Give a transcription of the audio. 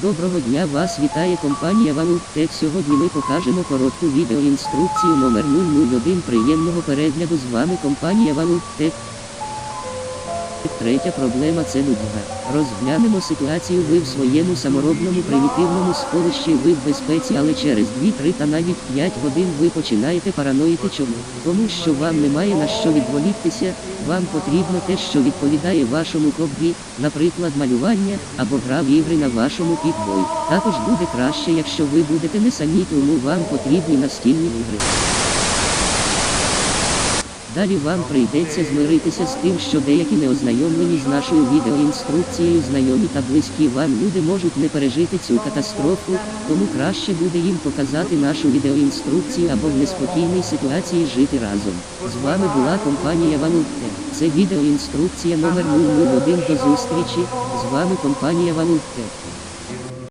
Доброго дня вас вітає компанія Валуттек. Сьогодні ми покажемо коротку відеоінструкцію номер 001 приємного перегляду з вами компанія Валуттек. Третя проблема це нудьга. Розглянемо ситуацію. Ви в своєму саморобному примітивному сховищі ви в безпеці, але через 2-3 та навіть 5 годин ви починаєте параноїти чому? Тому що вам немає на що відволіктися, вам потрібно те, що відповідає вашому хобі, наприклад, малювання або гра в ігри на вашому пікбой. Також буде краще, якщо ви будете не самі, тому вам потрібні настільні ігри. Далі вам прийдеться змиритися з тим, що деякі неознайомлені з нашою відеоінструкцією знайомі та близькі вам люди можуть не пережити цю катастрофу, тому краще буде їм показати нашу відеоінструкцію або в неспокійній ситуації жити разом. З вами була компанія Валутте. Це відеоінструкція номер 001 до зустрічі. З вами компанія Валутте.